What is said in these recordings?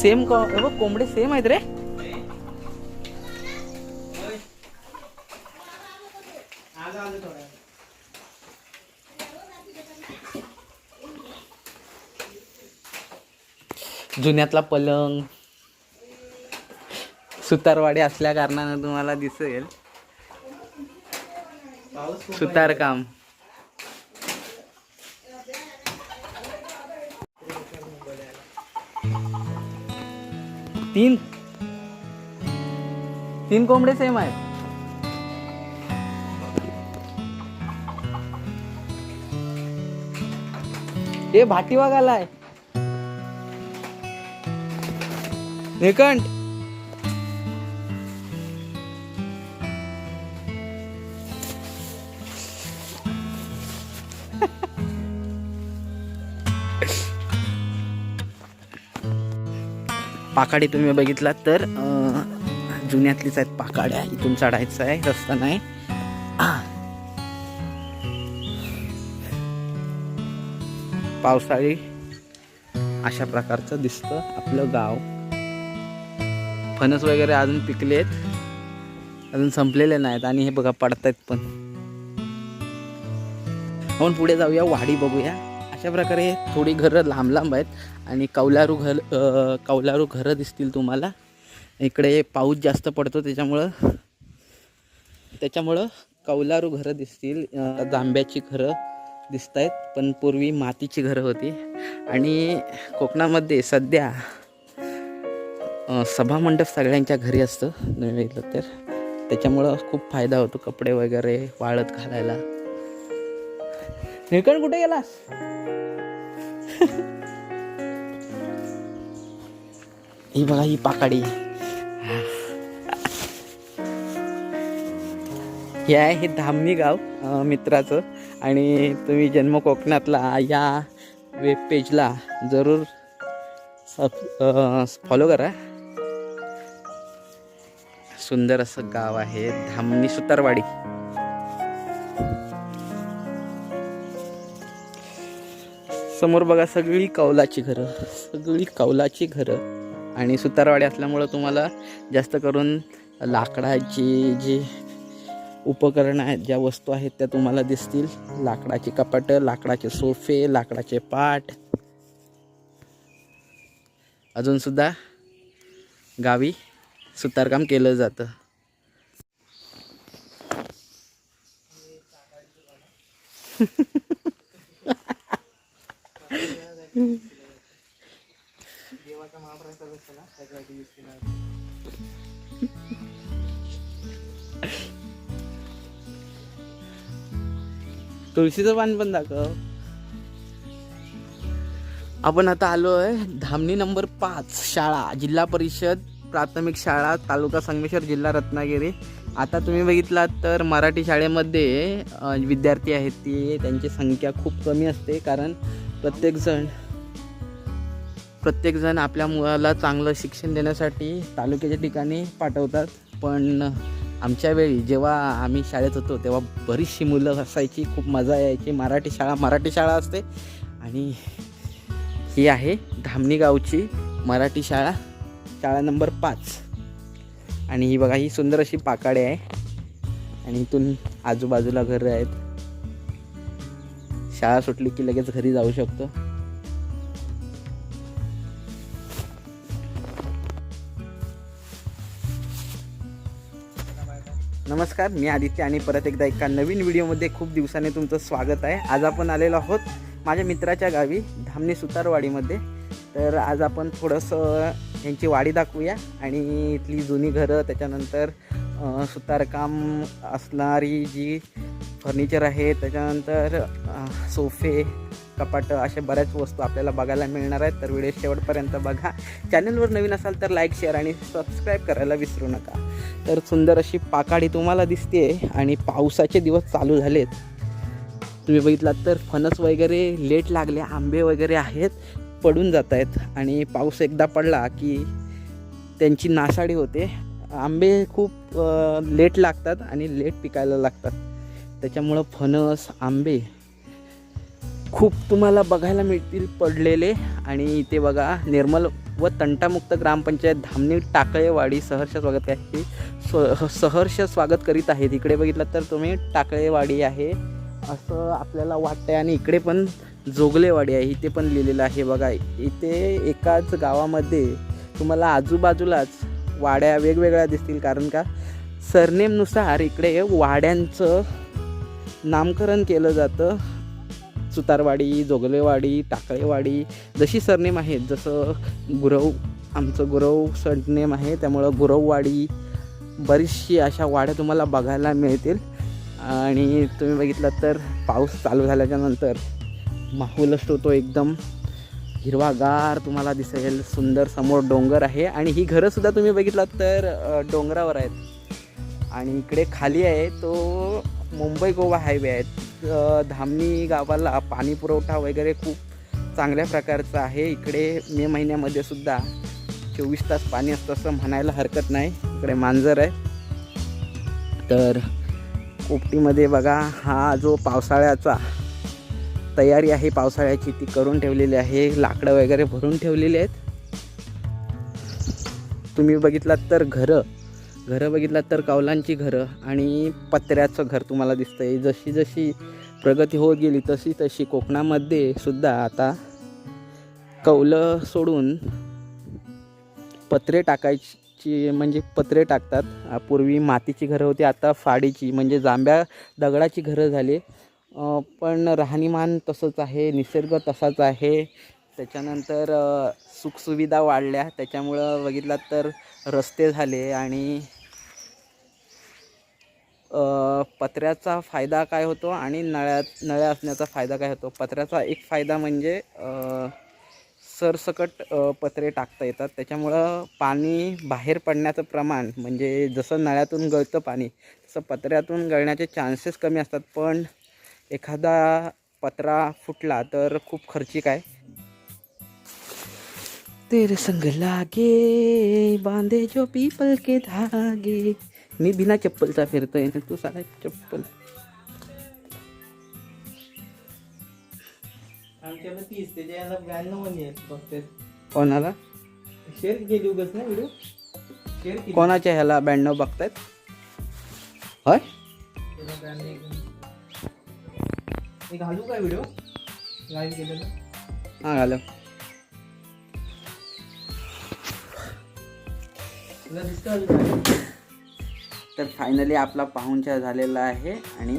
Same का बघ कोंबडे same आहेत रे जुन्यातला पलंग सुतारवाडी असल्या कारणानं तुम्हाला दिसेल. सुतारकाम. तीन. तीन कोंबडे सेम आहेत. हे भाटीवाघाला आहे निकंठ पाकाडी तुम्ही बघितलात तर जुन्यातलीच आहेत पाकाड्या. इथून चढायचं आहे रस्ता नाही. पावसाळी अशा प्रकारचं दिसतं आपलं गाव. फणस वगैरे अजून पिकलेत. अजून संपलेले नाहीत आणि हे बघा पडतायत पण. आपण पुढे जाऊया वाडी बघूया. अशा प्रकारे थोडी घरं लांब लांब आहेत. आणि कौलारू घर कौलारू घरं दिसतील तुम्हाला. इकडे पाऊस जास्त पडतो त्याच्यामुळं त्याच्यामुळं कौलारू घरं दिसतील. जांब्याची जांभ्याची घरं दिसत आहेत पण पूर्वी मातीची घरं होती. आणि कोकणामध्ये सध्या सभामंडप सगळ्यांच्या घरी असतं नाही बघितलं तर. त्याच्यामुळं खूप फायदा होतो कपडे वगैरे वाळत घालायला. निळकण कुठे गेलास? ही बघा ही पाकाडी हे आहे हे धामणी गाव मित्राचं. आणि तुम्ही जन्म कोकणातला या वेब पेजला जरूर सब फॉलो करा. सुंदर असं गाव आहे धामणी सुतारवाडी. समोर बघा सगळी कौलाची घरं सगळी कौलाची घरं. आणि सुतारवाडी असल्यामुळं तुम्हाला जास्त करून लाकडाची जी उपकरणं आहेत ज्या वस्तू आहेत त्या तुम्हाला दिसतील. लाकडाची कपाटं लाकडाचे सोफे लाकडाचे पाट. अजूनसुद्धा गावी सुतारकाम केलं जातं. तुळशीचं पान पण दाखव. आपण आता आलो आहे धामणी नंबर पाच शाळा जिल्हा परिषद प्राथमिक शाळा तालुका संगमेश्वर जिल्हा रत्नागिरी. आता तुम्ही बघितलात तर मराठी शाळेमध्ये विद्यार्थी आहेत ते त्यांची संख्या खूप कमी असते कारण प्रत्येकजण प्रत्येकजण आपल्या मुलाला चांगलं शिक्षण देण्यासाठी तालुक्याच्या ठिकाणी पाठवतात. पण आमच्या वेळी जेव्हा आम्ही शाळेत होतो तेव्हा बरीचशी मुलं असायची. खूप मजा यायची. मराठी शाळा मराठी शाळा असते. आणि ही आहे धामणी गावची मराठी शाळा शाळा नंबर पाच. आणि ही बघा ही सुंदर अशी पाकाडे आहे. आणि इथून आजूबाजूला घरं आहेत. शाळा सुटली की लगेच घरी जाऊ शकतो. नमस्कार मी आदित्य आणि परत एकदा एका नवीन व्हिडिओमध्ये खूप दिवसाने तुमचं स्वागत आहे. आज आपण आलेलो आहोत माझ्या मित्राच्या गावी धामणी सुतारवाडीमध्ये. तर आज आपण थोडंसं यांची वाडी दाखवूया आणि इथली जुनी घरं त्याच्यानंतर सुतारकाम असणारी जी फर्निचर आहे त्याच्यानंतर सोफे कपाट अशा बऱ्याच वस्तू आपल्याला बघायला मिळणार आहेत. तर व्हिडिओ शेवटपर्यंत बघा. चॅनलवर नवीन असाल तर लाईक शेअर आणि सबस्क्राईब करायला विसरू नका. तर सुंदर अशी पाकाडी तुम्हाला दिसते आणि पावसाचे दिवस चालू झालेत. तुम्ही बघितलात तर फणस वगैरे लेट लागले आंबे वगैरे आहेत पडून जात आहेत आणि पाऊस एकदा पडला की त्यांची नासाडी होते. आंबे खूप लेट लागतात आणि लेट पिकायला लागतात. त्याच्यामुळं फणस आंबे खूप तुम्हाला बघायला मिळतील पडलेले. आणि इथे बघा निर्मल व तंटामुक्त ग्रामपंचायत धामणी टाकळेवाडी सहर्ष स्वागत आहे. स्व सहर्ष स्वागत करीत आहेत. इकडे बघितलं तर तुम्ही टाकळेवाडी आहे. असं आपल्याला वाटतंय. आणि इकडे पण जोगलेवाडी आहे. इथे पण लिहिलेलं आहे बघा. इथे एकाच गावामध्ये तुम्हाला आजूबाजूलाच वाड्या वेगवेगळ्या दिसतील. कारण का? सरनेमनुसार इकडे वाड्यांचं नामकरण केलं जातं. सुतारवाडी जोगलेवाडी टाकळेवाडी जशी सरनेम आहेत जसं गुरव आमचं गुरव सरनेम आहे त्यामुळं गुरववाडी बरीचशी अशा वाड्या तुम्हाला बघायला मिळतील. आणि तुम्ही बघितलं तर पाऊस चालू झाल्याच्यानंतर माहोल असतो तो एकदम हिरवागार तुम्हाला दिसेल सुंदर समोर डोंगर आहे. आणि ही घरंसुद्धा तुम्ही बघितलात तर डोंगरावर आहेत. आणि इकडे खाली आहे तो मुंबई गोवा हायवे आहे. धामणी गावाला पाणी पुरवठा वगैरे खूप चांगल्या प्रकारचा आहे. इकडे मे महिन्यामध्ये सुद्धा चोवीस तास पाणी असतं असं म्हणायला हरकत नाही. इकडे मांजर आहे. तर उपटीमध्ये बघा हा जो पावसाळ्याचा तयारी आहे पावसाळ्याची ती करून ठेवलेली आहे. लाकडं वगैरे भरून ठेवलेली आहेत. तुम्ही बघितलात तर घरं घरं बघितलात तर कौलांची घरं आणि पत्र्याचं घर तुम्हाला दिसतं आहे जशी जशी प्रगती होत गेली तशी तशी कोकणामध्ये सुद्धा आता कौलं सोडून पत्रे टाकायची म्हणजे पत्रे टाकतात. पूर्वी मातीची घरं होती आता फाडीची म्हणजे जांभ्या दगडाची घरं झाली. पण राहणीमान तसंच आहे निसर्ग तसाच आहे. त्याच्यानंतर सुखसुविधा वाढल्या. त्याच्यामुळं बघितलात तर रस्ते झाले आणि पत्र्याचा फायदा काय होतो आणि नळ्यात नळ्या असण्याचा फायदा काय होतो? पत्र्याचा एक फायदा म्हणजे सरसकट पत्रे टाकता येतात. त्याच्यामुळं पाणी बाहेर पडण्याचं प्रमाण म्हणजे जसं नळ्यातून गळतं पाणी तसं पत्र्यातून गळण्याचे चान्सेस कमी असतात. पण एखादा पत्रा फुटला तर खूप खर्चिक आहे. तेरे संग लागे बांधे जो पीपल के धागे। मी बिना चप्पलचा फिरतोय ना तू साला चप्पल. तीस ब्याण्णव फक्त. कोणाला? शेअर केली उगाच ना व्हिडिओ शेअर केली कोणाच्या ह्याला ब्याण्णव बघतायत? होय? त्याला घालू काय व्हिडिओ? लाईव्ह केलेलं? हां घालं तर फायनली आपला पाहुणचार झालेला आहे आणि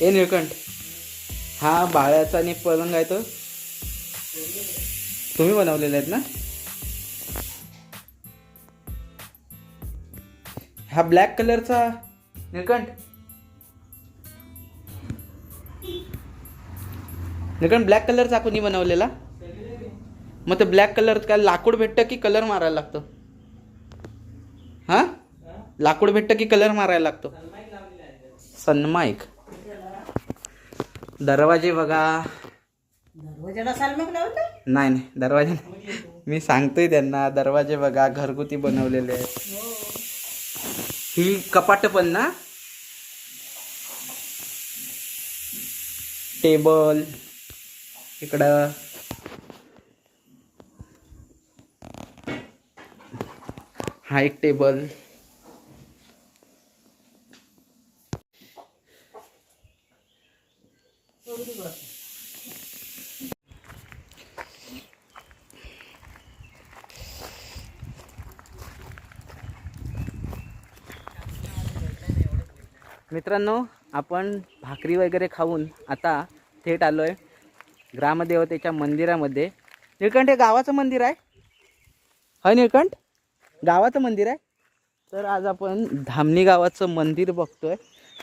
ए निळकंठ. हा बाळ्याचा आणि पलंग आहे तो. तुम्ही बनवलेले आहेत ना? हा ब्लॅक कलरचा निळकंठ. निळकंठ ब्लॅक कलरचा कोणी बनवलेला? मग ते ब्लॅक कलर काय लाकूड भेटतं की कलर मारायला लागतं? हा? लाकूड भेटतं की कलर मारायला लागतो? सनमाईक. दरवाजे बघा. दरवाजाला लावतं नाही नाही दरवाजे नाही. मी सांगतोय त्यांना दरवाजे बघा घरगुती बनवलेले आहेत. ही कपाट पण ना? टेबल इकडं. हा एक टेबल. मित्रांनो आपण भाकरी वगैरे खाऊन आता थेट आलो आहे ग्रामदेवतेच्या मंदिरामध्ये. निळकंठ हे गावाचं मंदिर आहे? हय निळकंठ? गावाचं मंदिर आहे. तर आज आपण धामणी गावाचं मंदिर बघतोय.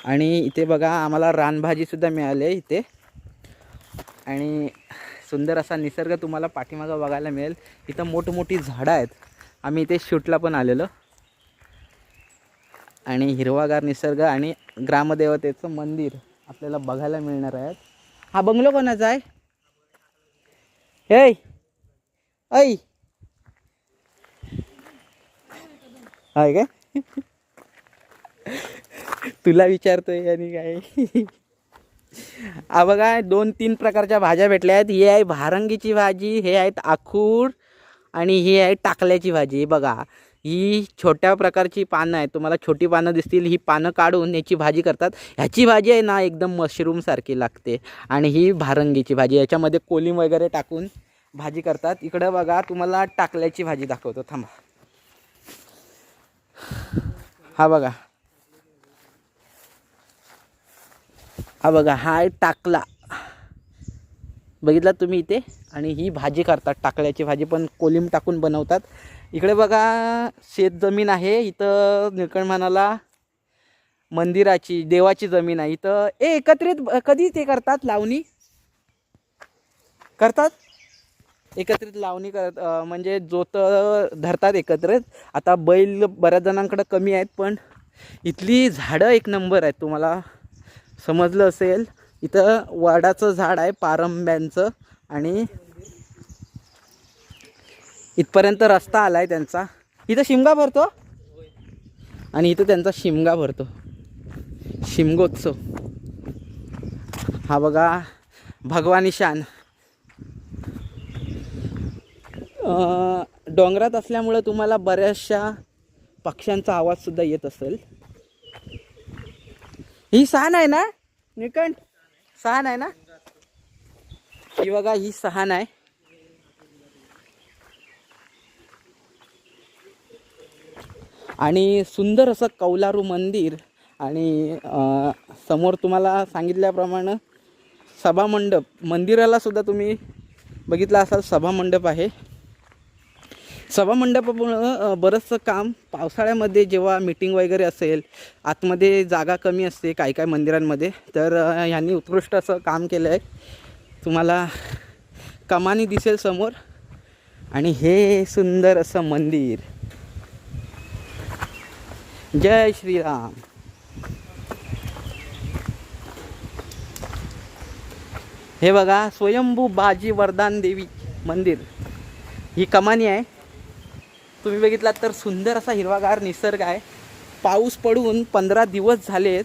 आणि इथे बघा आम्हाला रानभाजीसुद्धा मिळाली आहे इथे. आणि सुंदर असा निसर्ग तुम्हाला पाठीमागं बघायला मिळेल. इथं मोठमोठी झाडं आहेत. आम्ही इथे शूटला पण आलेलो. आणि हिरवागार निसर्ग आणि ग्रामदेवतेचं मंदिर आपल्याला बघायला मिळणार आहे. हा बंगलो कोणाचा आहे? हे ऐ. आहे काय तुला विचारतोय आणि काय? हा बघा दोन तीन प्रकारच्या भाज्या भेटल्या आहेत. ही आहे भारंगीची भाजी हे आहेत आखूड आणि ही आहे टाकल्याची भाजी. बघा ही छोट्या प्रकारची पानं आहेत. तुम्हाला छोटी पानं दिसतील. ही पानं काढून याची भाजी करतात. ह्याची भाजी आहे ना एकदम मशरूमसारखी लागते. आणि ही भारंगीची भाजी याच्यामध्ये कोलिम वगैरे टाकून भाजी करतात. इकडं बघा तुम्हाला टाकल्याची भाजी दाखवतो. थांबा. हा बघा. हा बघा हा टाकला. बघितलात तुम्ही इथे? आणि ही भाजी करतात टाकल्याची भाजी पण कोलिम टाकून बनवतात. इकडे बघा शेत जमीन आहे. इथं निळकंठमानाला मंदिराची देवाची जमीन आहे. इथं ए एकत्रित कधी ते करतात लावणी? करतात? एकत्रित लावणी करत म्हणजे जोत धरतात एकत्रित आता बैल बऱ्याच जणांकडं कमी आहेत पण इथली झाडं एक नंबर आहेत. तुम्हाला समजलं असेल इथं वडाचं झाड आहे पारंब्यांचं आणि इथपर्यंत रस्ता आला आहे त्यांचा. इथं शिमगा भरतो? आणि इथं त्यांचा शिमगा भरतो. शिमगोत्सव. हा बघा भगवानी शान डोंगरात असल्यामुळं तुम्हाला बऱ्याचशा पक्ष्यांचा आवाजसुद्धा येत असेल. ही सहान आहे ना? निकंठ सहान आहे ना? ही बघा ही सहान आहे. आणि सुंदर असं कौलारू मंदिर आणि समोर तुम्हाला सांगितल्याप्रमाणे सभामंडप मंदिराला सुद्धा तुम्ही बघितला असाल सभामंडप आहे. सभामंडपामुळं बरंचसं काम पावसाळ्यामध्ये जेव्हा मीटिंग वगैरे असेल आतमध्ये जागा कमी असते काही काही मंदिरांमध्ये तर ह्यांनी उत्कृष्ट असं काम केलं आहे तुम्हाला कमानी दिसेल समोर. आणि हे सुंदर असं मंदिर. जय श्रीराम. हे बघा स्वयंभू बाजी वरदान देवी मंदिर. ही कमानी आहे. तुम्ही बघितलात तर सुंदर असा हिरवागार निसर्ग आहे. पाऊस पडून पंधरा दिवस झालेत.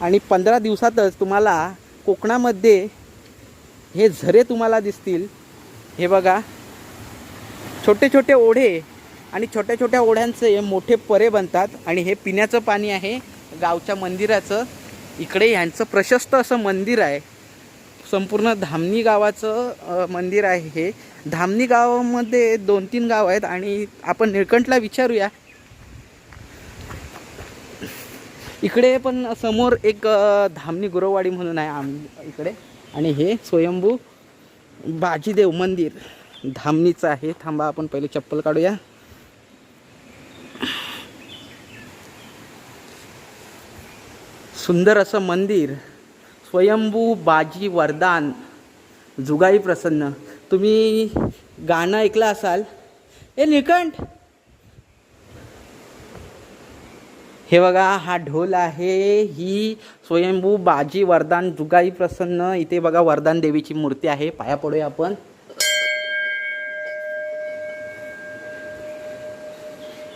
आणि पंधरा दिवसातच तुम्हाला कोकणामध्ये हे झरे तुम्हाला दिसतील. हे बघा. छोटे छोटे ओढे आणि छोट्या छोट्या ओढ्यांचे मोठे परे बनतात. आणि हे पिण्याचं पाणी आहे. गावच्या मंदिराचं. इकडे ह्यांचं प्रशस्त असं मंदिर आहे. संपूर्ण धामणी गावाचं मंदिर आहे हे. धामणी गावामध्ये दोन तीन गाव आहेत आणि आपण निळकंठला विचारूया. इकडे पण समोर एक धामणी गुरववाडी म्हणून आहे आम इकडे. आणि हे स्वयंभू बाजीदेव मंदिर धामणीचं आहे. थांबा आपण पहिले चप्पल काढूया. सुंदर असं मंदिर. स्वयंभू बाजी वरदान. जुगाई प्रसन्न. तुम्ही गाणं ऐकलं असाल ए निकंठ. हे बघा हा ढोल आहे ही स्वयंभू बाजी वरदान जुगाई प्रसन्न. इथे बघा वरदान देवीची मूर्ती आहे. पाया पडूया आपण.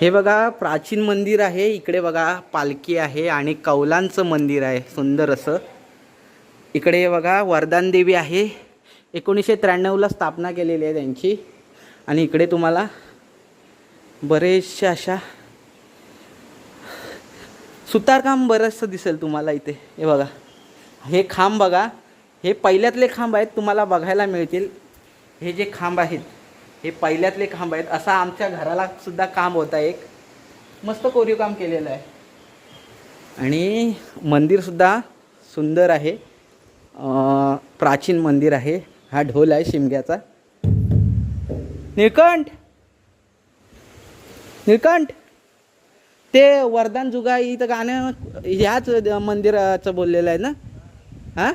हे बघा प्राचीन मंदिर आहे. इकडे बघा पालखी आहे आणि कौलांचं मंदिर आहे. सुंदर असं. इकडे बघा वरदान देवी आहे. एकोणीसशे त्र्याण्णवला स्थापना केलेली आहे त्यांची. आणि इकडे तुम्हाला बरेचशा अशा सुतारकाम बरंचसं दिसेल तुम्हाला इथे. हे बघा. हे खांब बघा. हे पहिल्यातले खांब आहेत तुम्हाला बघायला मिळतील. हे जे खांब आहेत हे पहिल्यातले खांब आहेत. असा आमच्या घराला सुद्धा काम होता एक. मस्त कोरीव काम केलेलं आहे. आणि मंदिरसुद्धा सुंदर आहे. प्राचीन मंदिर आहे. हा ढोल आहे शिमग्याचा. निळकंठ! निळकंठ! ते वरदान जुगाई इथं गाणं ह्याच मंदिराचं बोललेलं आहे ना? हां?